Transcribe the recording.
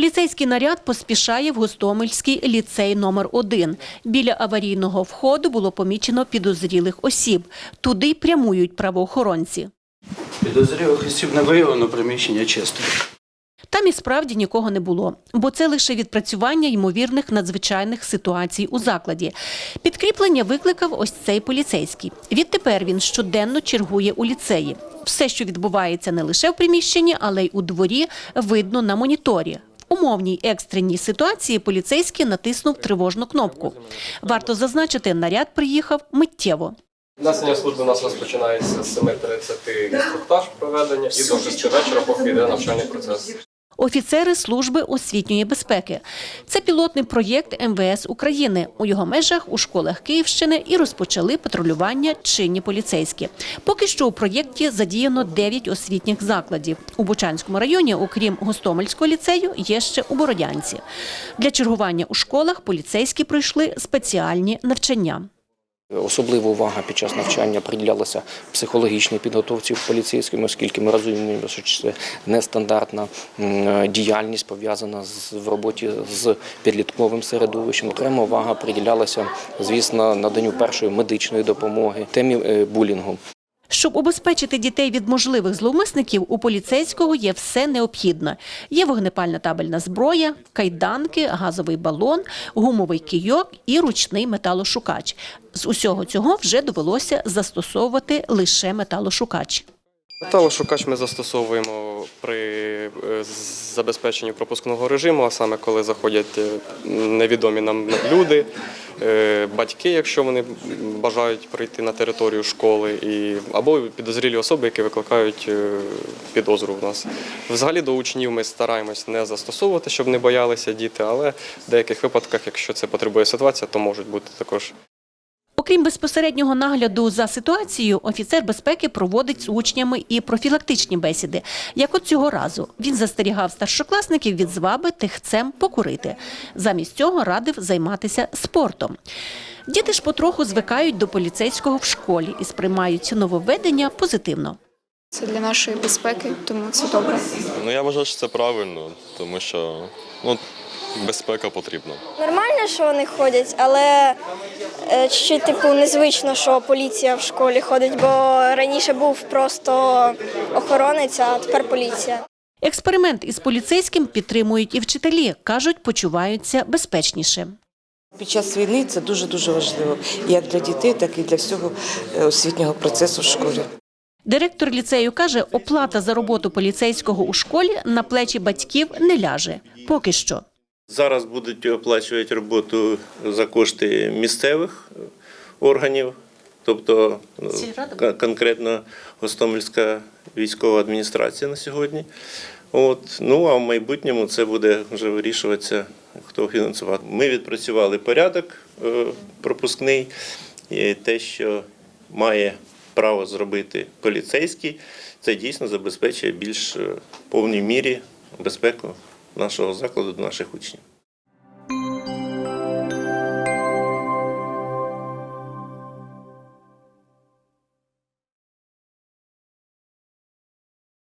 Поліцейський наряд поспішає в Гостомельський ліцей номер 1 Біля аварійного входу було помічено підозрілих осіб. Туди прямують правоохоронці. Підозрілих осіб не виявлено, приміщення чисте. Там і справді нікого не було, бо це лише відпрацювання ймовірних надзвичайних ситуацій у закладі. Підкріплення викликав ось цей поліцейський. Відтепер він щоденно чергує у ліцеї. Все, що відбувається не лише в приміщенні, але й у дворі, видно на моніторі. Умовній екстреній ситуації поліцейський натиснув тривожну кнопку. Варто зазначити, наряд приїхав миттєво. Насення служби у нас розпочинається з 7.30 інструктаж проведення і до 6 вечора, поки йде навчальний процес. Офіцери служби освітньої безпеки. Це пілотний проєкт МВС України. У його межах у школах Київщини і розпочали патрулювання чинні поліцейські. Поки що у проєкті задіяно 9 освітніх закладів. У Бучанському районі, окрім Гостомельського ліцею, є ще у Бородянці. Для чергування у школах поліцейські пройшли спеціальні навчання. Особлива увага під час навчання приділялася психологічній підготовці поліцейським, оскільки ми розуміємо, що це нестандартна діяльність пов'язана з в роботі з підлітковим середовищем. Окрема увага приділялася, звісно, наданню першої медичної допомоги, темі е, булінгу. Щоб убезпечити дітей від можливих зловмисників, у поліцейського є все необхідне. Є вогнепальна табельна зброя, кайданки, газовий балон, гумовий кийок і ручний металошукач. З усього цього вже довелося застосовувати лише металошукач. Металошукач ми застосовуємо при е, забезпеченні пропускного режиму, а саме коли заходять е, невідомі нам люди, батьки, якщо вони бажають прийти на територію школи, і, або підозрілі особи, які викликають е, підозру в нас. Взагалі до учнів ми стараємось не застосовувати, щоб не боялися діти, але в деяких випадках, якщо це потребує ситуація, то можуть бути також. Окрім безпосереднього нагляду за ситуацією, офіцер безпеки проводить з учнями і профілактичні бесіди. Як от цього разу він застерігав старшокласників від зваби тихцем покурити. Замість цього радив займатися спортом. Діти ж потроху звикають до поліцейського в школі і сприймають нововведення позитивно. Це для нашої безпеки, тому це добре. Ну я вважаю, що це правильно, тому що ну, безпека потрібна. Нормально, що вони ходять, але е, чуть-чуть типу незвично, що поліція в школі ходить, бо раніше був просто охоронець, а тепер поліція. Експеримент із поліцейським підтримують і вчителі. кажуть, почуваються безпечніше. Під час війни це дуже дуже важливо як для дітей, так і для всього е, освітнього процесу в школі. Директор ліцею каже, оплата за роботу поліцейського у школі на плечі батьків не ляже. Поки що. Зараз будуть оплачувати роботу за кошти місцевих органів, тобто ну, конкретно Гостомельська військова адміністрація на сьогодні. От. Ну а в майбутньому це буде вже вирішуватися, хто фінансувати. Ми відпрацювали порядок е, пропускний, і те, що має право зробити поліцейський, це дійсно забезпечує більш е, повній мірі безпеку нашого закладу до наших учнів.